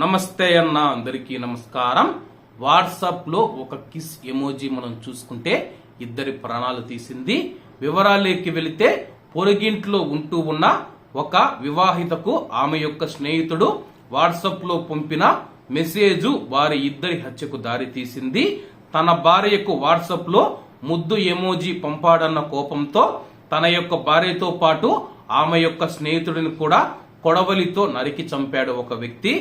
నమస్తే అన్న అందరికీ నమస్కారం. వాట్సాప్లో ఒక కిస్ ఎమోజీ మనం చూసుకుంటే ఇద్దరి ప్రాణాలు తీసింది. వివరాలేకి వెళితే పొరుగింట్లో ఉంటూ ఉన్న ఒక వివాహితకు ఆమె యొక్క స్నేహితుడు వాట్సాప్లో పంపిన మెసేజ్ వారి ఇద్దరి హత్యకు దారి తీసింది. తన భార్యకు వాట్సాప్లో ముద్దు ఎమోజీ పంపాడన్న కోపంతో తన యొక్క భార్యతో పాటు ఆమె యొక్క స్నేహితుడిని కూడా కొడవలితో నరికి చంపాడు ఒక వ్యక్తి.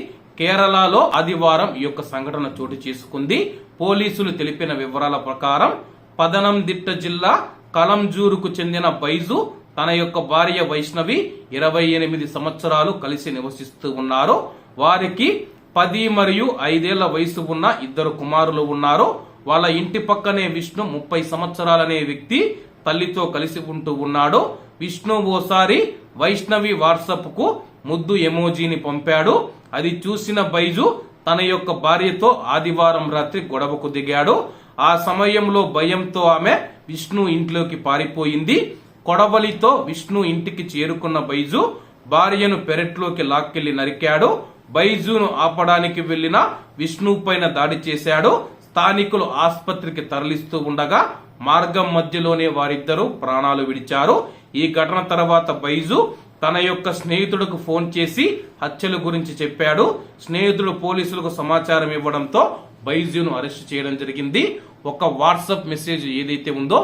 కేరళలో ఆదివారం ఈ యొక్క సంఘటన చోటు చేసుకుంది. పోలీసులు తెలిపిన వివరాల ప్రకారం పదనందిట్ట జిల్లా కలంజూరుకు చెందిన బైజు తన యొక్క భార్య వైష్ణవి ఇరవై ఎనిమిది సంవత్సరాలు కలిసి నివసిస్తూ ఉన్నారు. వారికి పది మరియు ఐదేళ్ళ వయసు ఉన్న ఇద్దరు కుమారులు ఉన్నారు. వాళ్ళ ఇంటి పక్కనే విష్ణు ముప్పై సంవత్సరాలనే వ్యక్తి తల్లితో కలిసి ఉంటూ ఉన్నాడు. విష్ణు ఓసారి వైష్ణవి వాట్సాప్కు ముద్దు ఎమోజీని పంపాడు. అది చూసిన బైజు తన యొక్క భార్యతో ఆదివారం రాత్రి గొడవకు దిగాడు. ఆ సమయంలో భయంతో ఆమె విష్ణు ఇంట్లోకి పారిపోయింది. కొడవలితో విష్ణు ఇంటికి చేరుకున్న బైజు భార్యను పెరట్లోకి లాక్కెళ్ళి నరికాడు. బైజును ఆపడానికి వెళ్ళిన విష్ణు పైన దాడి చేశాడు. స్థానికులు ఆసుపత్రికి తరలిస్తూ ఉండగా మార్గం మధ్యలోనే వారిద్దరూ ప్రాణాలు విడిచారు. ఈ ఘటన తర్వాత బైజు తన యొక్క స్నేహితుడికి ఫోన్ చేసి హత్యల గురించి చెప్పాడు. స్నేహితుడు పోలీసులకు సమాచారం ఇవ్వడంతో బైజును అరెస్ట్ చేయడం జరిగింది. ఒక వాట్సాప్ మెసేజ్ ఏదైతే ఉందో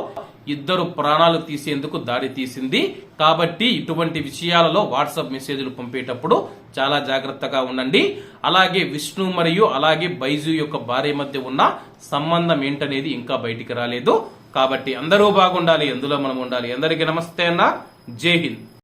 ఇద్దరు ప్రాణాలు తీసేందుకు దారి తీసింది. కాబట్టి ఇటువంటి విషయాలలో వాట్సాప్ మెసేజ్లు పంపేటప్పుడు చాలా జాగ్రత్తగా ఉండండి. అలాగే విష్ణు మరియు అలాగే బైజు యొక్క భార్య మధ్య ఉన్న సంబంధం ఏంటనేది ఇంకా బయటికి రాలేదు. కాబట్టి అందరూ బాగుండాలి ఎందులో మనం ఉండాలి. అందరికీ నమస్తే అన్న. జై హింద్.